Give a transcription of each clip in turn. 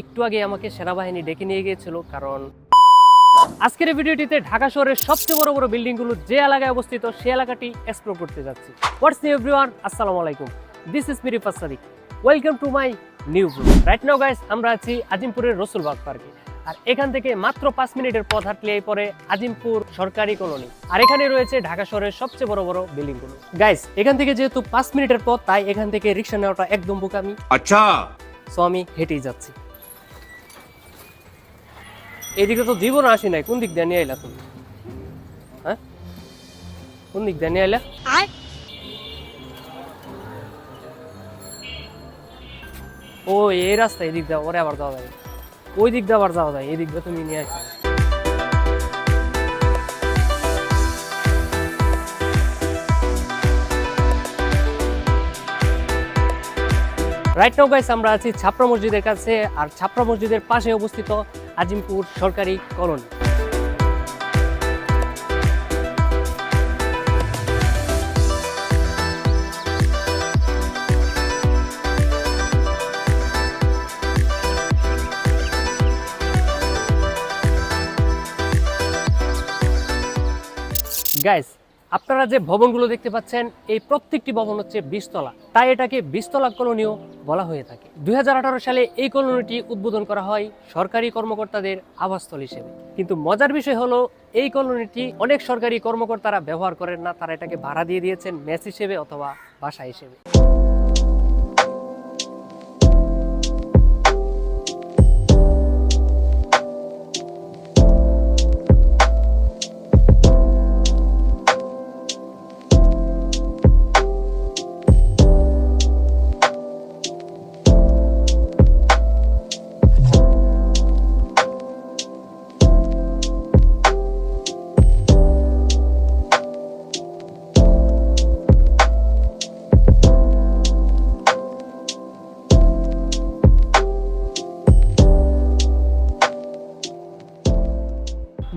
একটু আগে আমাকে সেনাবাহিনী ডেকে নিয়ে গিয়েছিল, কারণ আজকের ভিডিওটিতে ঢাকা শহরের সবচেয়ে বড় বড় বিল্ডিংগুলো যে এলাকায় অবস্থিত সে এলাকাটি এক্সপ্লোর করতে যাচ্ছি। হোয়াটস নিউ এভরিওয়ান আসসালামু আলাইকুম। This is welcome to my new blue right now guys আমরা আছি আজিমপুরের রসুলবাগ পার্কে। আর এখান থেকে মাত্র পাঁচ মিনিটের পথ হাঁটলেই পরে আজিমপুর সরকারি কলোনি। আর এখানে রয়েছে ঢাকা শহরের সবচেয়ে বড় বড় বিল্ডিংগুলো। গাইস এখান থেকে যেহেতু পাঁচ মিনিটের পথ, তাই এখান থেকে রিক্সা নেওয়াটা একদম বোকামি। আচ্ছা সো আমি হেঁটেই যাচ্ছি। এদিকে তো জীবন আসি নাই কোন দিক দিয়ে নিয়ে আইলা তুমি? হ্যাঁ? কোন দিক দিয়ে নিয়ে আইলা? ও এই রাস্তা এদিক দিয়ে ওরে আবার যাওয়া যায়। ওই দিক দিয়ে আবার যাওয়া যায় এদিক দিয়ে তুমি নিয়ে আসছো রাইট নাও গাইস আমরা আছি ছাপড়া মসজিদের কাছে, আর ছাপড়া মসজিদের পাশে অবস্থিত আজিমপুর সরকারি কলোনি। গাইস আপনারা যে ভবনগুলো দেখতে পাচ্ছেন, এই প্রত্যেকটি ভবন হচ্ছে বিস্তলা তাই এটাকে বিস্তলা কলোনিও বলা হয়ে থাকে। দুই হাজার আঠারো সালে এই কলোনিটি উদ্বোধন করা হয় সরকারি কর্মকর্তাদের আবাসস্থল হিসেবে। কিন্তু মজার বিষয় হলো, এই কলোনিটি অনেক সরকারি কর্মকর্তারা ব্যবহার করেন না, তারা এটাকে ভাড়া দিয়ে দিয়েছেন মেস হিসেবে অথবা বাসা হিসেবে।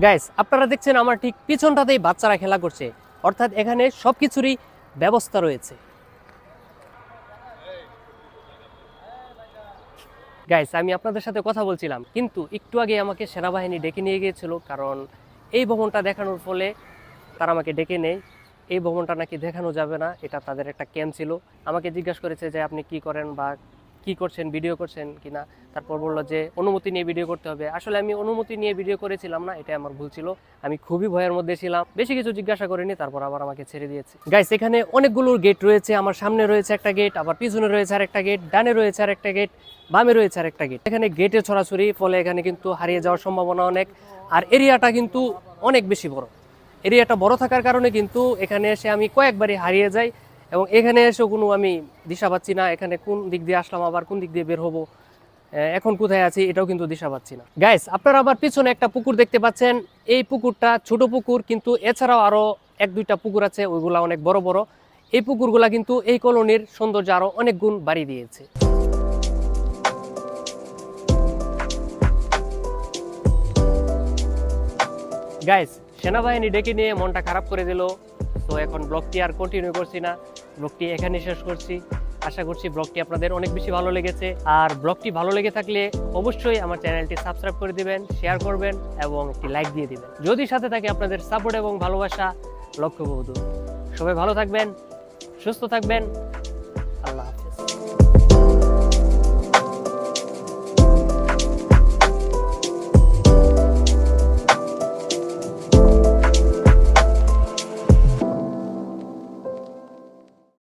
গাইস আপনারা দেখছেন আমার ঠিক পিছনটাতেই বাচ্চারা খেলা করছে। অর্থাৎ এখানে সব কিছুরই ব্যবস্থা রয়েছে। গাইস আমি আপনাদের সাথে কথা বলছিলাম, কিন্তু একটু আগে আমাকে সেনাবাহিনী ডেকে নিয়ে গিয়েছিল, কারণ এই ভবনটা দেখানোর ফলে তারা আমাকে ডেকে নেয়। এই ভবনটা নাকি দেখানো যাবে না, এটা তাদের একটা ক্যাম্প ছিল। আমাকে জিজ্ঞাসা করেছে যে আপনি কি করেন বা কি করছেন ভিডিও করছেন কি না তারপর বলল যে অনুমতি নিয়ে ভিডিও করতে হবে। আসলে আমি অনুমতি নিয়ে ভিডিও করেছিলাম না এটা আমার ভুল ছিল। আমি খুবই ভয়ের মধ্যে ছিলাম। বেশি কিছু জিজ্ঞাসা করিনি, তারপর আবার আমাকে ছেড়ে দিয়েছে। গাইস এখানে অনেকগুলো গেট রয়েছে, আমার সামনে রয়েছে একটা গেট আবার পিছনে রয়েছে আর একটা গেট ডানে রয়েছে আর একটা গেট বামে রয়েছে আর একটা গেট এখানে গেটে ছড়াছড়ি, ফলে এখানে কিন্তু হারিয়ে যাওয়ার সম্ভাবনা অনেক। আর এরিয়াটা কিন্তু অনেক বেশি বড়। এরিয়াটা বড় থাকার কারণে কিন্তু এখানে এসে আমি কয়েকবারই হারিয়ে যাই। এবং এখানে এসেও কোনো আমি দিশা পাচ্ছি না, এখানে কোন দিক দিয়ে আসলাম, আবার কোন দিক দিয়ে বের হব? এখন কোথায় আছি এটাও কিন্তু দিশা পাচ্ছি না। গাইস আপনারা আবার পিছনে একটা পুকুর দেখতে পাচ্ছেন। এই পুকুরটা ছোট পুকুর, কিন্তু এছাড়াও আরও এক দুইটা পুকুর আছে, ওইগুলা অনেক বড় বড়। এই পুকুরগুলা কিন্তু এই কলোনির সৌন্দর্য আরও অনেক গুণ বাড়িয়ে দিয়েছে। গাইস সেনাবাহিনী ডেকে নিয়ে মনটা খারাপ করে দিল। তো এখন ব্লগটি আর কন্টিনিউ করছি না। ব্লগটি এখানে শেষ করছি। আশা করছি ব্লগটি আপনাদের অনেক বেশি ভালো লেগেছে। আর ব্লগটি ভালো লেগে থাকলে অবশ্যই আমার চ্যানেলটি সাবস্ক্রাইব করে দিবেন শেয়ার করবেন এবং একটি লাইক দিয়ে দিবেন। যদি সাথে থাকে আপনাদের সাপোর্ট এবং ভালোবাসা, লক্ষ্য বহুদূর সবাই ভালো থাকবেন, সুস্থ থাকবেন। আল্লাহ